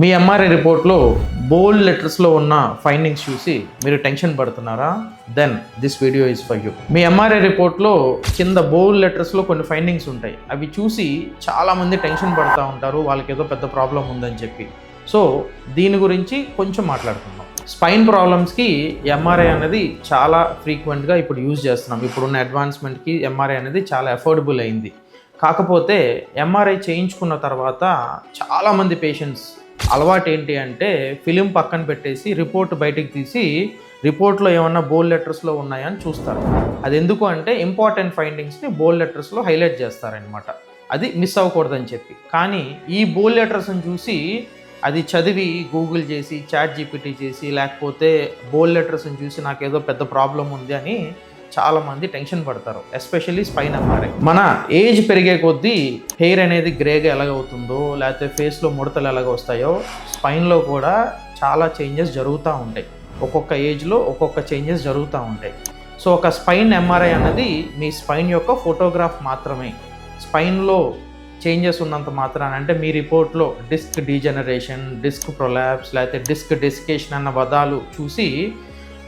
మీ MRI రిపోర్ట్లో బోల్డ్ లెటర్స్లో ఉన్న findings చూసి మీరు టెన్షన్ పడుతున్నారా? Then this video is for you me MRI రిపోర్ట్లో కింద బోల్డ్ లెటర్స్లో కొన్ని ఫైండింగ్స్ ఉంటాయి. అవి చూసి చాలామంది టెన్షన్ పడుతూ ఉంటారు. వాళ్ళకి ఏదో పెద్ద ప్రాబ్లం ఉందని చెప్పి. సో దీని గురించి కొంచెం మాట్లాడుకుందాం. స్పైన్ ప్రాబ్లమ్స్కి ఎంఆర్ఐ అనేది చాలా ఫ్రీక్వెంట్గా ఇప్పుడు యూజ్ చేస్తున్నాం. ఇప్పుడున్న అడ్వాన్స్మెంట్కి ఎంఆర్ఐ అనేది చాలా అఫోర్డబుల్ అయింది. కాకపోతే ఎంఆర్ఐ చేయించుకున్న తర్వాత చాలామంది పేషెంట్స్ అలవాటు ఏంటి అంటే ఫిలిం పక్కన పెట్టేసి రిపోర్ట్ బయటికి తీసి రిపోర్ట్లో ఏమన్నా బోల్ లెటర్స్లో ఉన్నాయని చూస్తారు. అది ఎందుకు అంటే ఇంపార్టెంట్ ఫైండింగ్స్ని బోల్ లెటర్స్లో హైలైట్ చేస్తారనమాట అది మిస్ అవ్వకూడదని చెప్పి. కానీ ఈ బోల్ లెటర్స్ని చూసి అది చదివి గూగుల్ చేసి చాట్ జీపీటీ చేసి లేకపోతే బోల్ లెటర్స్ని చూసి నాకు ఏదో పెద్ద ప్రాబ్లం ఉంది అని చాలామంది టెన్షన్ పడతారు ఎస్పెషల్లీ స్పైన్ ఎంఆర్ఐ మన ఏజ్ పెరిగే కొద్దీ హెయిర్ అనేది గ్రేగా ఎలాగవుతుందో లేకపోతే ఫేస్లో ముడతలు ఎలాగ వస్తాయో స్పైన్లో కూడా చాలా చేంజెస్ జరుగుతూ ఉంటాయి. ఒక్కొక్క ఏజ్లో ఒక్కొక్క చేంజెస్ జరుగుతూ ఉంటాయి. సో ఒక స్పైన్ ఎంఆర్ఐ అన్నది మీ స్పైన్ యొక్క ఫోటోగ్రాఫ్ మాత్రమే. స్పైన్లో చేంజెస్ ఉన్నంత మాత్రాన అంటే మీ రిపోర్ట్లో డిస్క్ డీజనరేషన్ డిస్క్ ప్రొలాప్స్ లేకపోతే డిస్క్ డెసికేషన్ అన్న పదాలు చూసి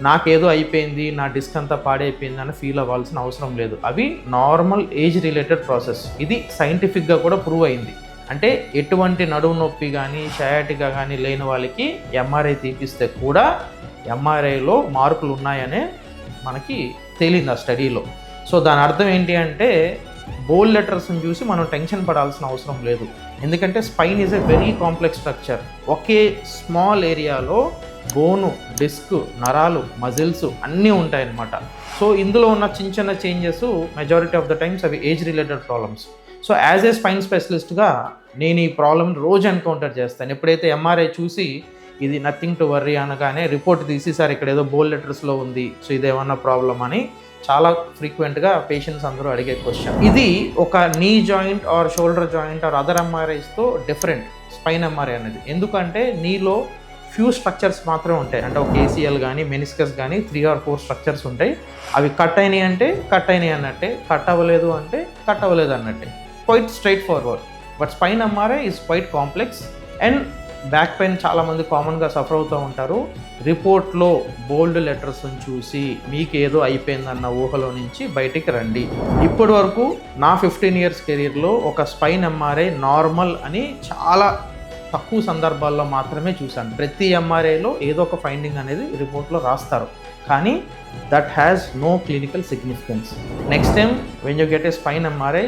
నాకేదో అయిపోయింది నా డిస్క్ అంతా పాడైపోయింది అని ఫీల్ అవ్వాల్సిన అవసరం లేదు. అవి నార్మల్ ఏజ్ రిలేటెడ్ ప్రాసెస్. ఇది సైంటిఫిక్గా కూడా ప్రూవ్ అయింది. అంటే ఎటువంటి నడుము నొప్పి కానీ షయాటిగా కానీ లేని వాళ్ళకి ఎంఆర్ఐ తీపిస్తే కూడా ఎంఆర్ఐలో మార్పులు ఉన్నాయనే మనకి తేలింది ఆ స్టడీలో సో దాని అర్థం ఏంటి అంటే బోల్ లెటర్స్ని చూసి మనం టెన్షన్ పడాల్సిన అవసరం లేదు. ఎందుకంటే spine is a very complex structure. Okay small ఏరియాలో బోను డిస్క్ నరాలు మజిల్స్ అన్నీ ఉంటాయన్నమాట. సో ఇందులో ఉన్న చిన్న చిన్న changes majority of the times అవి age related problems so as a spine స్పెషలిస్ట్గా నేను ఈ ప్రాబ్లమ్ రోజు ఎన్కౌంటర్ చేస్తాను. ఎప్పుడైతే ఎంఆర్ఐ చూసి ఇది నథింగ్ టు వర్రీ అనగానే రిపోర్ట్ తీసి సార్ ఇక్కడ ఏదో బోల్ లెటర్స్లో ఉంది సో ఇదేమన్నా ప్రాబ్లం అని చాలా ఫ్రీక్వెంట్గా పేషెంట్స్ అందరూ అడిగే క్వశ్చన్ ఇది ఒక knee joint or shoulder joint or other ఎంఆర్ఐస్తో different spine MRI అనేది. ఎందుకంటే నీలో ఫ్యూ స్ట్రక్చర్స్ మాత్రమే ఉంటాయి. అంటే ఒక ఏసీఎల్ కానీ మెనిస్కస్ కానీ త్రీ ఆర్ ఫోర్ స్ట్రక్చర్స్ ఉంటాయి. అవి కట్ అయినాయి అంటే కట్ అయినాయి అన్నట్టే కట్ అవ్వలేదు అంటే కట్ అవ్వలేదు అన్నట్టే. Quite straightforward but spine MRI is quite complex and back pain చాలామంది కామన్గా సఫర్ అవుతూ ఉంటారు. రిపోర్ట్లో బోల్డ్ లెటర్స్ని చూసి మీకు ఏదో అయిపోయిందన్న ఊహలో నుంచి బయటికి రండి. ఇప్పటి వరకు నా ఫిఫ్టీన్ ఇయర్స్ కెరీర్లో ఒక స్పైన్ ఎంఆర్ఐ నార్మల్ అని చాలా తక్కువ సందర్భాల్లో మాత్రమే చూశాను. ప్రతి ఎంఆర్ఐలో ఏదో ఒక ఫైండింగ్ అనేది రిపోర్ట్లో రాస్తారు. కానీ that has no clinical significance next time when you get a spine MRI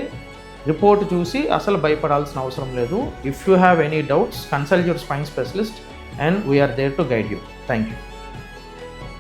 report చూసి అసలు భయపడాల్సిన అవసరం లేదు. If you have any doubts consult your spine specialist and we're there to guide you thank you